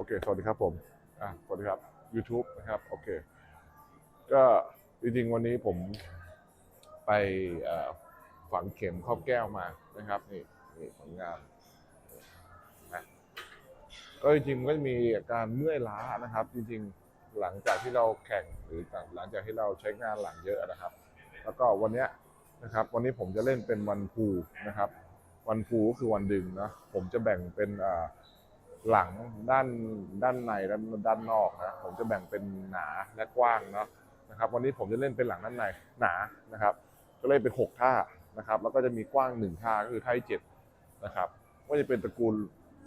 โอเค สวัสดีครับผม อะ สวัสดีครับ YouTube นะครับ โอเค ก็จริงๆ วันนี้ผมไปฝังเข็มครอบแก้วมานะครับ นี่นี่ผลงานนะก็จริงๆก็จะมีอาการเมื่อยล้านะครับ จริงๆ หลังจากที่เราแข่งหรือหลังจากที่เราใช้งานหลังเยอะนะครับ แล้วก็วันเนี้ยนะครับ วันนี้ผมจะเล่นเป็นวันพูนะครับ วันพูก็คือวันดึงนะ ผมจะแบ่งเป็นอ่า หลังด้านด้านในและด้านนอกนะผมจะแบ่งเป็นหนาและกว้างเนาะนะครับ วันนี้ผมจะเล่นเป็นหลังด้านในหนานะครับ ก็เล่นเป็นหกท่านะครับ แล้วก็จะมีกว้างหนึ่งท่าก็คือท่าที่เจ็ดนะครับก็จะเป็นตระกูล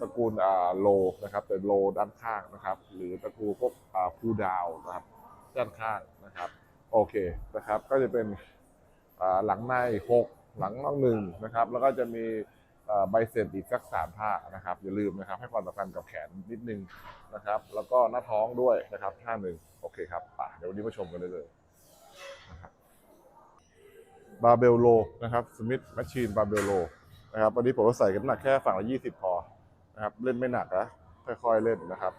ตระกูลอ่าโลนะครับแต่โลด้านข้างนะครับ หรือตระกูลพวกอ่าพูดาวนะครับด้านข้างนะครับโอเคนะครับ ก็จะเป็นอ่าหลังในหกหลังนอกหนึ่งนะครับ แล้วก็จะมี ใบเสร็จอีกสักสามท่านะครับอย่าลืมนะครับ ให้ความสำคัญกับแขนนิดนึงนะครับ แล้วก็หน้าท้องด้วยนะครับท่าหนึ่งโอเคครับป่ะเดี๋ยววันนี้มาชมกันเลยนะครับบาเบลโลนะครับสมิธแมชชีนบาเบลโลนะครับวันนี้ผมก็ใส่กันหนักแค่ฝั่งละยี่สิบพอนะครับเล่นไม่หนักนะค่อยๆเล่นนะครับ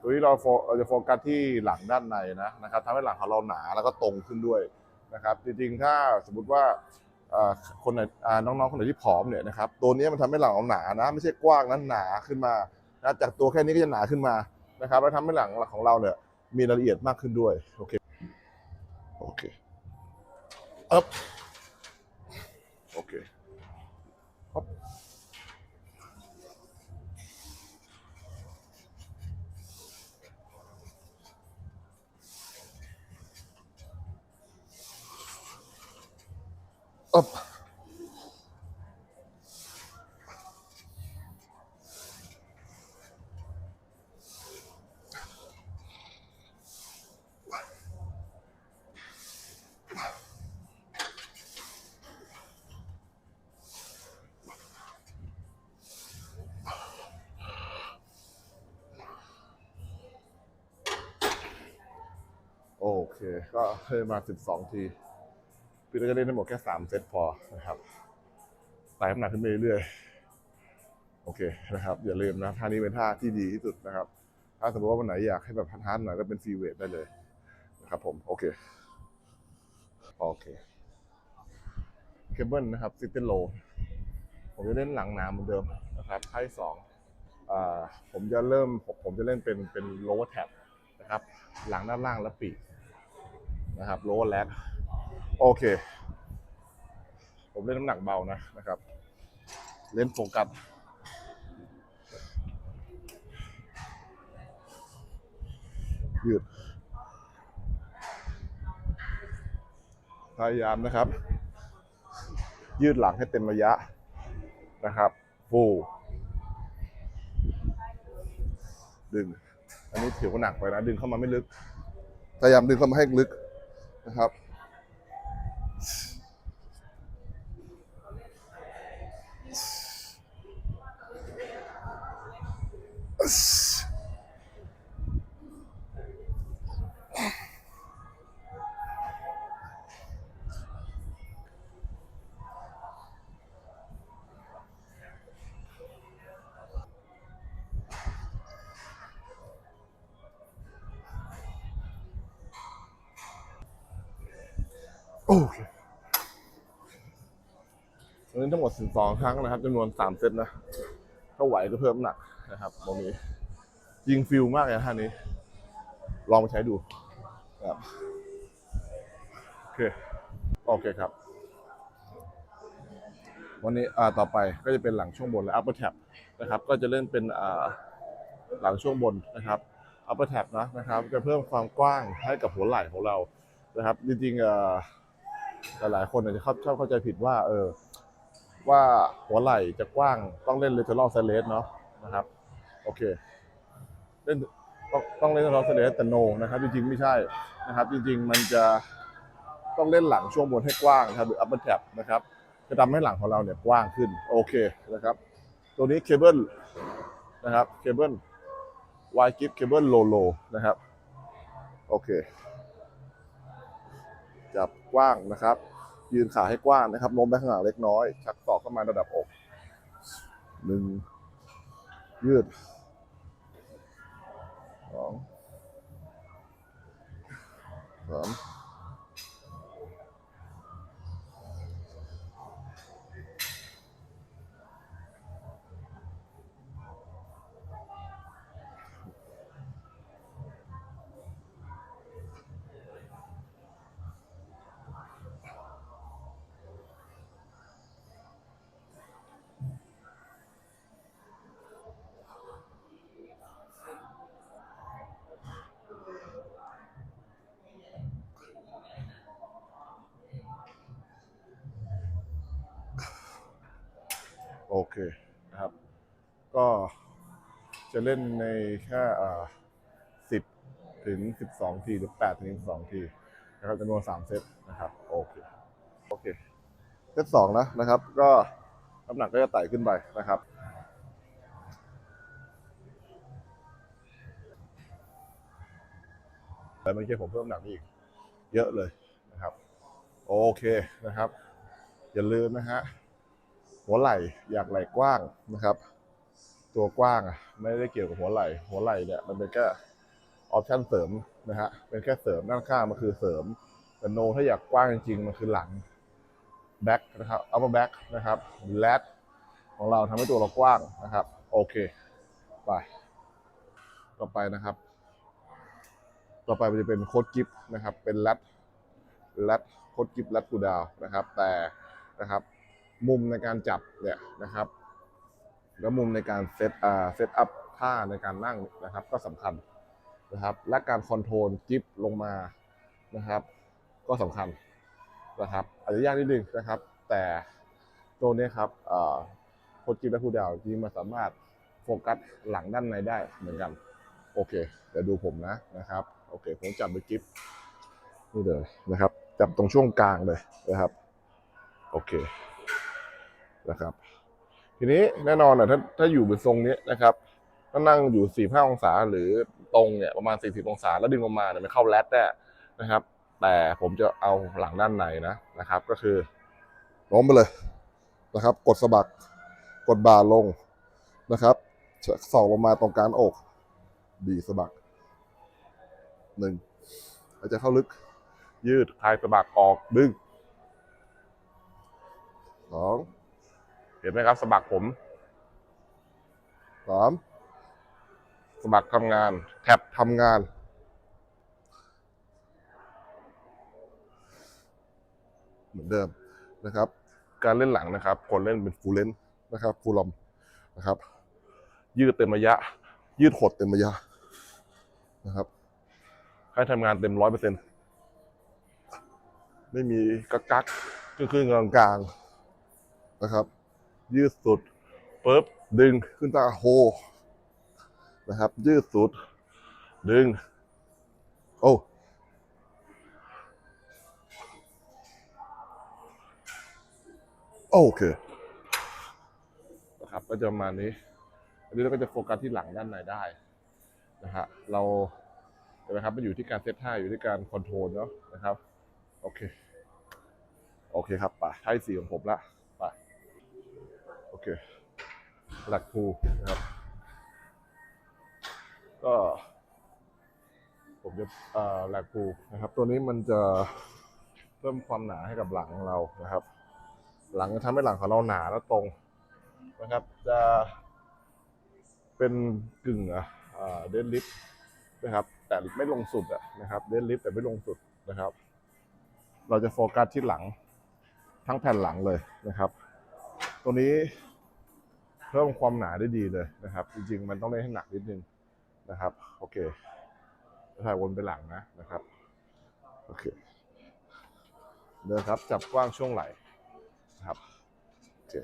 ตัวนี้เราโฟเราจะโฟกัสที่หลังด้านในนะนะครับทำให้หลังของเราหนาแล้วก็ตรงขึ้นด้วยนะครับ จริงๆ ถ้าสมมติว่า คนไหนน้องๆ คนไหนที่ผอมเนี่ยนะครับตัวนี้มันทำให้หลังเราหนานะ ไม่ใช่กว้างนั้นหนาขึ้นมานะจากตัวแค่นี้ก็จะหนาขึ้นมานะครับแล้วทำให้หลังของเราเนี่ยมีรายละเอียดมากขึ้นด้วยโอเคโอเคอัพโอเคฮับ อัพโอเค ก็เล่นมา 12 ที พี่ก็จะเล่นทั้งหมดแค่3เซตพอนะครับไต่น้ำหนักขึ้นไปเรื่อยๆโอเคนะครับ อย่าลืมนะท่านี้เป็นท่าที่ดีที่สุดนะครับ ถ้าสมมติว่าวันไหนอยากให้แบบฮาร์ดๆหน่อยก็เป็นฟรีเวทได้เลยนะครับผมโอเคโอเคเคเบิลนะครับซิตเตโลผมจะเล่นหลังหนาเหมือนเดิมนะครับท่าที่สองผมจะเริ่มผมจะเล่นเป็นเป็น lower tab นะครับ หลังด้านล่างและปีกนะครับ lower lag โอเค ผมเล่นน้ำหนักเบานะนะครับ เล่นโฟกัสยืดพยายามนะครับ ยืดหลังให้เต็มระยะนะครับฟูดึง อันนี้ถือว่าหนักไปนะ ดึงเข้ามาไม่ลึก พยายามดึงเข้ามาให้ลึกนะครับ โอเควันนี้ทั้งหมด12ครั้งนะครับจำนวน3เซตนะถ้าไหวก็เพิ่มหนักนะครับตรงนี้ยิงฟิลมากเลยท่านี้ ลองมาใช้ดูครับโอเคโอเคครับ วันนี้อ่าต่อไปก็จะเป็นหลังช่วงบนและ upper tab นะครับ ก็จะเล่นเป็นอ่าหลังช่วงบนนะครับ upper tab นะนะครับ จะเพิ่มความกว้างให้กับหัวไหล่ของเรานะครับ จริงๆอ่อ หลายๆคนอาจจะชอบชอบเข้าใจผิดว่า เออ ว่าหัวไหล่จะกว้างต้องเล่น lateral s l a t เนาะนะครับ โอเค เล่นต้องต้องเล่น lateral s l a t แต่ no นะครับ จริงๆไม่ใช่นะครับ จริง ๆ มันจะต้องเล่นหลังช่วงบนให้กว้างนะครับหรือ upper tab นะครับจะทำให้หลังของเราเนี่ยกว้างขึ้น โอเคนะครับ ตัวนี้เคเบิลนะครับเคเบิลวายกิฟเคเบิลโลโลนะครับ โอเคับกว้างนะครับ ยืนขาให้กว้างนะครับโน้มไปข้างหลังเล็กน้อย ชักศอกเข้ามาระดับอกหนึ่งยืดสองสาม นะครับ ก็จะเล่นในแค่สิบถึงสิบสองทีหรือแปดถึงสิบสองทีนะครับจำนวนสามเซตนะครับโอเคโอเคเซตสองนะนะครับ ก็น้ำหนักก็จะไต่ขึ้นไปนะครับแต่เมื่อกี้ผมเพิ่มน้ำหนักอีก เยอะเลยนะครับ โอเคนะครับ อย่าลืมนะฮะ หัวไหล่อยากไหล่กว้างนะครับ ตัวกว้างไม่ได้เกี่ยวกับหัวไหล่ หัวไหล่เนี่ยมันเป็นแค่ออปชั่นเสริมนะฮะเป็นแค่เสริมด้านข้างมันคือเสริมแต่โนถ้าอยากกว้างจริงๆมันคือหลังแบ็คนะครับอัปเปอร์แบ็คนะครับแลดของเราทำให้ตัวเรากว้างนะครับ โอเค ไป ต่อไปนะครับ ต่อไปมันจะเป็นโค้ดกิฟนะครับ เป็นแรดแรดโค้ดกิฟแรดกูดาวนะครับ แต่นะครับ มุมในการจับเนี่ยนะครับ แล้วมุมในการเซตอ่าเซตอัพท่าในการนั่งนะครับ ก็สำคัญนะครับ และการคอนโทรลกิฟลงมานะครับ ก็สำคัญนะครับ อาจจะยากนิดนึงนะครับ แต่ตัวนี้ครับโค้ดกิฟและคูดาวจริงมันสามารถโฟกัสหลังด้านในได้เหมือนกันโอเคเดี๋ยวดูผมนะนะครับ โอเค ผมจับด้วยกิฟนี่เลยนะครับ จับตรงช่วงกลางเลยนะครับ โอเค นะครับ ทีนี้แน่นอนอะถ้าถ้าอยู่บนทรงนี้นะครับถ้านั่งอยู่45องศาหรือตรงเนี่ยประมาณ40องศาแล้วดึงลงมาเนี่ยมันเข้าแรดได้นะครับ แต่ผมจะเอาหลังด้านในนะนะครับ ก็คือโน้มไปเลยนะครับ กดสะบักกดบ่าลงนะครับสองลงมาตรงกลางอกบีสะบักหนึ่งหายใจเข้าลึก ยืดคลายสะบักออกดึงสอง ห็นไหมครับสะบักผมสามสะบักทำงาน แท็บทำงาน เหมือนเดิมนะครับ การเล่นหลังนะครับคนเล่นเป็นฟูลเลนนะครับฟูลลอมนะครับ ยืดเต็มระยะ ยืดหดเต็มระยะนะครับให้ทำงานเต็มร้อยเปอร์เซ็นต์ไม่มีกักกักครึ่งๆกลางๆนะครับ ยืดสุดปุ๊บดึงขึ้นตาโฮนะครับ ยืดสุด ดึง โอ้โอเคนะครับก็จะประมาณนี้ อันนี้เราก็จะโฟกัสที่หลังด้านในได้นะฮะเราเห็นไหมครับมันอยู่ที่การเซตท่าอยู่ที่การคอนโทรลเนาะนะครับ โอเค โอเคครับไปท้ายสี่ของผมละ เคหลักภูนะครับ ก็ผมจะเอ่อหลักภูนะครับ ตัวนี้มันจะเพิ่มความหนาให้กับหลังเรานะครับ หลังจะทำให้หลังของเราหนาและตรงนะครับ จะเป็นกึ่งอะเดนลิฟนะครับ แต่ไม่ลงสุดอะนะครับเดนลิฟแต่ไม่ลงสุดนะครับ เราจะโฟกัสที่หลังทั้งแผ่นหลังเลยนะครับ ตัวนี้ เพิ่มความหนาได้ดีเลยนะครับ จริงๆ มันต้องเล่นให้หนักนิดนึงนะครับ โอเคถ่ายวนไปหลังนะนะครับ โอเคเดินครับ จับกว้างช่วงไหล่นะครับโอเค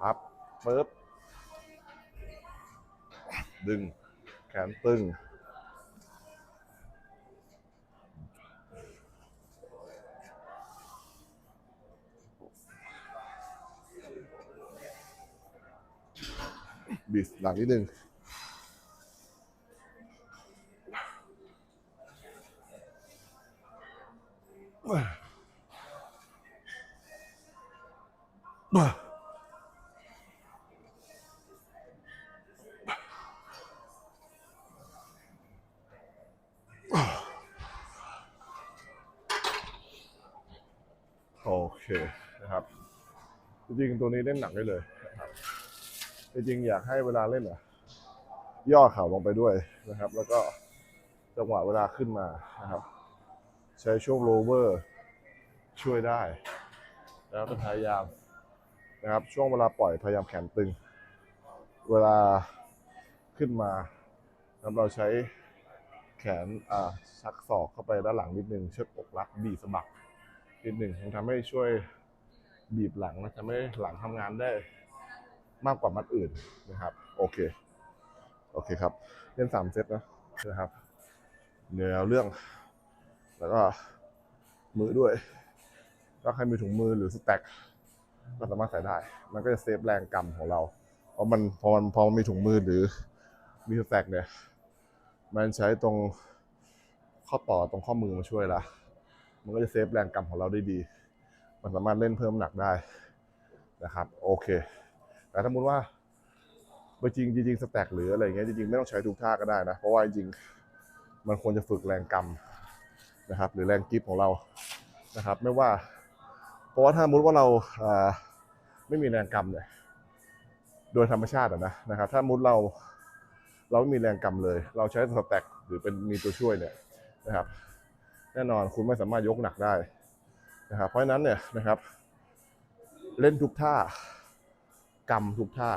พับปึ๊บดึง แขนตึง บิดหลังนิดนึงโอเคนะครับ จริงๆตัวนี้เล่นหนักได้เลย จริงอยากให้เวลาเล่นอะย่อเข่าลงไปด้วยนะครับ แล้วก็จังหวะเวลาขึ้นมานะครับ ใช้ช่วงโลเวอร์ช่วยได้ แล้วก็พยายามนะครับ ช่วงเวลาปล่อยพยายามแขนตึง เวลาขึ้นมานะครับเราใช้แขนอ่าชักศอกเข้าไปด้านหลังนิดนึงเชือกอกรัดบีบสะบักนิดหนึ่งมันทำให้ช่วยบีบหลังและทำให้หลังทำงานได้ มากกว่ามัดอื่นนะครับ โอเค โอเคครับเล่นสามเซตนะนะครับเนือเรื่อง แล้วก็มือด้วยถ้าใครมีถุงมือหรือสแต็กก็สามารถใส่ได้ มันก็จะเซฟแรงกำของเรา เพราะมันพอมันพอมันมีถุงมือหรือมีสแต็กเนี่ย มันใช้ตรงข้อต่อตรงข้อมือมาช่วยละมันก็จะเซฟแรงกำของเราได้ดี มันสามารถเล่นเพิ่มหนักได้นะครับ โอเค แต่ถ้าสมมติว่าจริงจริงสแต็กหรืออะไรเงี้ยจริงๆไม่ต้องใช้ทุกท่าก็ได้นะ เพราะว่าจริงมันควรจะฝึกแรงกำนะครับ หรือแรงกริปของเรานะครับ ไม่ว่า เพราะว่าถ้ามมติว่าเราไม่มีแรงกำเนี่ยโดยธรรมชาตินะนะครับ ถ้ามุดเราเราไม่มีแรงกำเลย เราใช้สแต็กหรือเป็นมีตัวช่วยเนี่ยนะครับ แน่นอนคุณไม่สามารถยกหนักได้นะครับ เพราะฉะนั้นเนี่ยนะครับ เล่นทุกท่า กำทุกท่า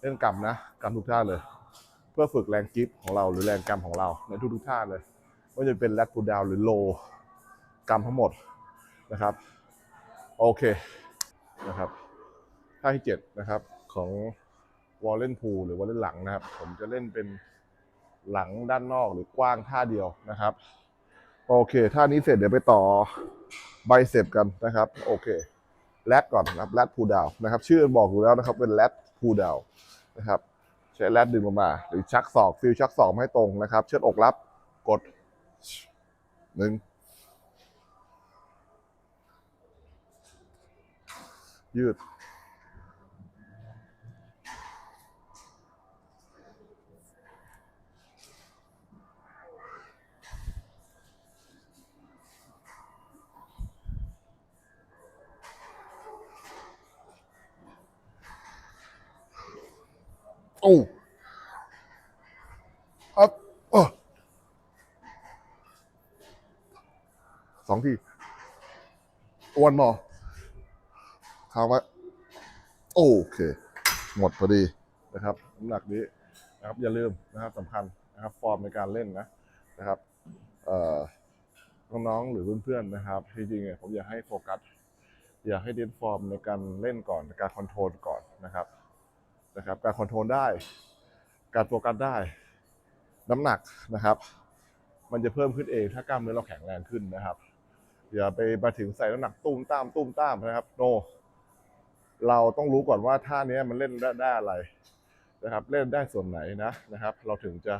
เล่นกำนะกำทุกท่าเลย เพื่อฝึกแรงกริปของเราหรือแรงกำของเราในทุกๆท่าเลยไม่ว่าจะเป็นแรดพูดาวหรือโลกำทั้งหมดนะครับ โอเคนะครับท่าที่เจ็ดนะครับของวอลเลนพูหรือวอลเลนหลังนะครับ ผมจะเล่นเป็นหลังด้านนอกหรือกว้างท่าเดียวนะครับ โอเคท่านี้เสร็จเดี๋ยวไปต่อไบเซปกันนะครับ โอเค แรดก่อนนะครับแรดพูดาวนะครับ ชื่อบอกอยู่แล้วนะครับเป็นแรดพูดาวนะครับใช้แรดดึงลงมา หรือชักศอกฟิลชักศอกให้ตรงนะครับ เชือดอกรับกดหนึ่งยืด โอ้อัพเออสองทีวันมอค้างไว้โอเค หมดพอดีนะครับน้ำหนักนี้นะครับอย่าลืมนะครับสำคัญนะครับฟอร์มในการเล่นนะนะครับเอ่อน้องๆหรือเพื่อนๆนะครับจริงๆเนี่ยผมอยากให้โฟกัส อยากให้เน้นฟอร์มในการเล่นก่อนในการคอนโทรลก่อนนะครับ นะครับ การคอนโทรลได้ การโฟกัสได้ น้ำหนักนะครับ มันจะเพิ่มขึ้นเองถ้ากล้ามเนื้อเราแข็งแรงขึ้นนะครับ อย่าไปมาถึงใส่น้ำหนักตุ้มตามตุ้มตามนะครับ โนเราต้องรู้ก่อนว่าท่านี้มันเล่นได้ไดอะไรนะครับ เล่นได้ส่วนไหนนะนะครับ เราถึงจะ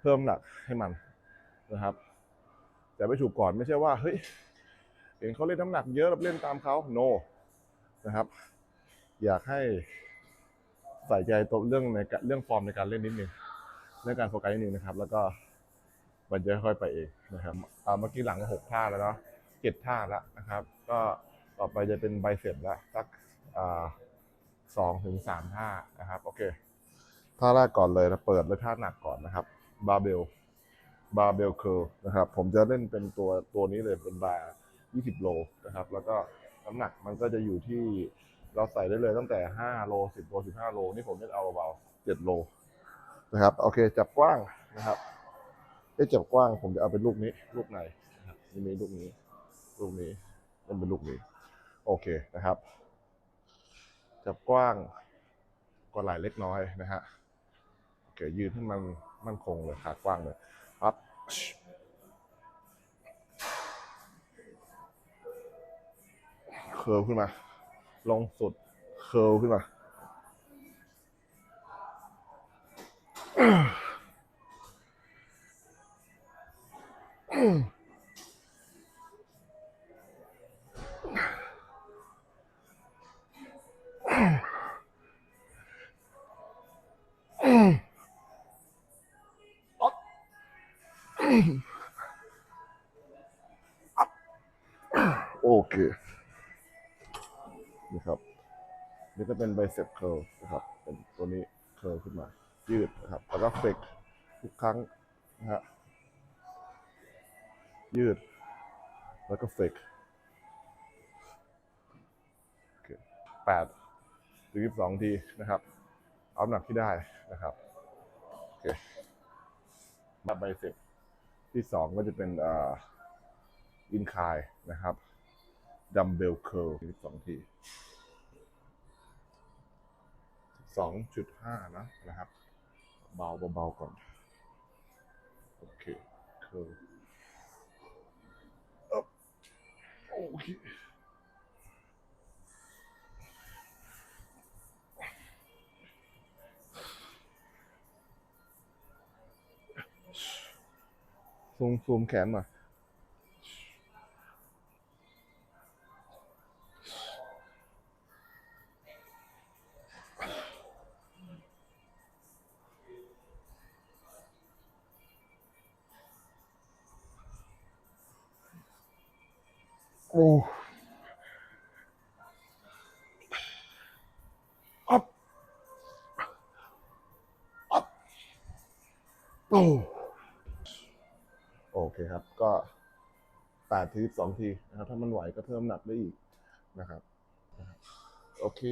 เพิ่มหนักให้มันนะครับแต่ไม่ถูกก่อนไม่ใช่ว่าเฮ้ยเห็นเขาเล่นน้ำหนักเยอะเราเล่นตามเขาโนนะครับ อยากให้ใส่ใจตรงเรื่องในเรื่องฟอร์มในการเล่นนิดนึงเรื่องการโฟกัสนิดนึงนะครับ แล้วก็มันจะค่อยไปเองนะครับเมื่อกี้หลังหกท่าแล้วเนาะเจ็ดท่าแล้วนะครับ ก็ต่อไปจะเป็นไบเซ็ปแล้วสักสองถึงสามท่านะครับโอเคท่าแรกก่อนเลยนะเปิดเลยท่าหนักก่อนนะครับบาร์เบลบาร์เบลเคิลนะครับ ผมจะเล่นเป็นตัวตัวนี้เลยเป็นบาร์20 โลนะครับ แล้วก็น้ำหนักมันก็จะอยู่ที่ เราใส่ได้เลยตั้งแต่ 5 โล 10 โล 15 โล นี่ผมเล่นเอาเบาๆ7โลนะครับ โอเค จับกว้างนะครับไอ้จับกว้างผมจะเอาเป็นลูกนี้ ลูกไหนนะครับนี่มีลูกนี้ ลูกนี้เล่นเป็นลูกนี้ โอเคนะครับ จับกว้างก็ไหลเล็กน้อยนะฮะโอเคยืนให้มันมั่นคงเลยขากว้างเลยปั๊บเคิร์ฟขึ้นมา ลองสุดเคิลขึ้นมาโอเค นะครับนี่ก็เป็นไบเซ็ปเคิลนะครับ เป็นตัวนี้เคิลขึ้นมา ยืดนะครับ แล้วก็เฟกทุกครั้งนะฮะยืด แล้วก็เฟกโอเคแปดถึงยี่สิบสองทีนะครับเอาหนักที่ได้นะครับโอเคมาไบเซ็ปที่สองก็จะเป็นอ่าอินคายนะครับ ดัมเบลเคิลสิบสองทีสองจุดห้านะนะครับ เบาเบาก่อน โอเคเคิลอึ๊บโอเคซูมซูมแขนหน่อย โอ้อัพอัพโอ้โอเคครับ ก็แปดทีสองทีนะครับ ถ้ามันไหวก็เพิ่มหนักได้อีกนะครับ โอเค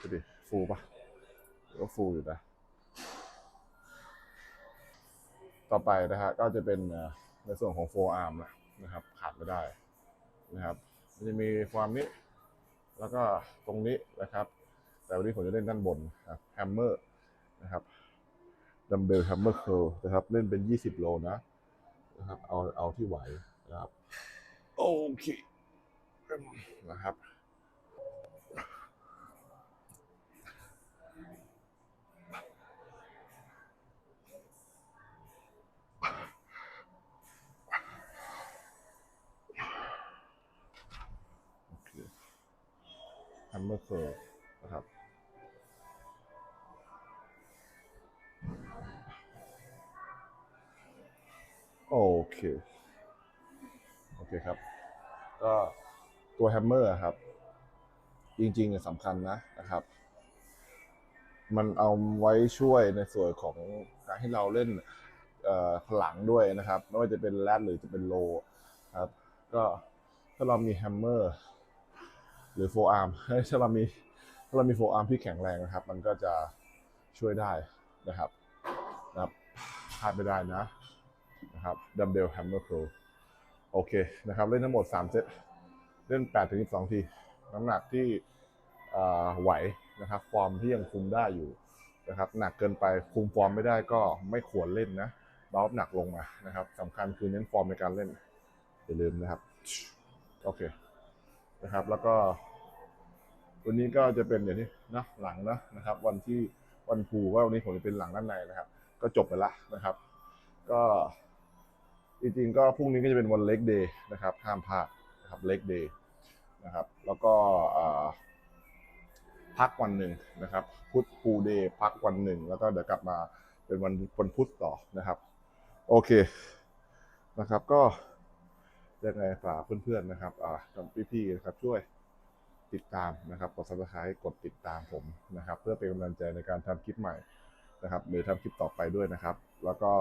ดูดิฟูปะก็ฟูอยู่นะต่อไปนะฮะก็จะเป็นอ่อ ในส่วนของโฟอาร์มนะครับ ขาดไม่ได้นะครับมันจะมีความนี้ แล้วก็ตรงนี้นะครับ แต่วันนี้ผมจะเล่นด้านบนครับแฮมเมอร์นะครับดัมเบลแฮมเมอร์เคิลนะครับ เล่นเป็น 20 โลนะนะครับ เอาเอาที่ไหวนะครับ โอเคนะครับ โอเคแฮม เมอร์เคิลนะครับโอเค โอเคครับ ก็ตัวแฮมเมอร์ครับ จริงๆเนี่ยสำคัญนะนะครับ มันเอาไว้ช่วยในส่วนของการให้เราเล่นเอ่อพลังด้วยนะครับ ไม่ว่าจะเป็นแรดหรือจะเป็นโลครับ ก็ถ้าเรามีแฮมเมอร์ หรือโฟอาร์มถ้าเรามีถ้าเรามีโฟอาร์มที่แข็งแรงนะครับ มันก็จะช่วยได้นะครับนะครับพลาดไม่ได้นะนะครับดัมเบลแฮมเมอร์โครโอเคนะครับเล่นทั้งหมด 3 เซตเล่น8ถึง12 ที น้ำหนักที่อ่าไหวนะครับ ฟอร์มที่ยังคุมได้อยู่นะครับ หนักเกินไปคุมฟอร์มไม่ได้ก็ไม่ควรเล่นนะเบาหนักลงมานะครับสำคัญคือเน้นฟอร์มในการเล่นอย่าลืมนะครับ โอเค นะครับ แล้วก็ วันนี้ก็จะเป็นอย่างนี้นะหลังนะนะครับ วันที่วันภูว่าวันนี้ผมจะเป็นหลังด้านในนะครับ ก็จบไปละนะครับ ก็จริงๆก็พรุ่งนี้ก็จะเป็นวันเล็กเดย์นะครับห้ามพลาดนะครับเล็กเดย์นะครับ แล้วก็พักวันหนึ่งนะครับ พุธภูเดย์พักวันหนึ่งแล้วก็เดี๋ยวกลับมาเป็นวันวันพุธต่อนะครับ โอเคนะครับก็ ยังไงฝากเพื่อนๆนะครับอ่าพี่ๆนะครับช่วยติดตามนะครับกด subscribe กดติดตามผมนะครับ เพื่อเป็นกำลังใจในการทำคลิปใหม่นะครับหรือทำคลิปต่อไปด้วยนะครับ แล้วก็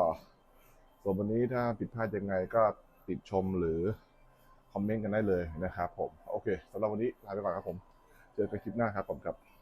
ส่วนวันนี้ถ้าผิดพลาดยังไงก็ติดชมหรือคอมเมนต์กันได้เลยนะครับผม โอเคสำหรับวันนี้ลาไปก่อนครับผม เจอกันคลิปหน้าครับผมครับ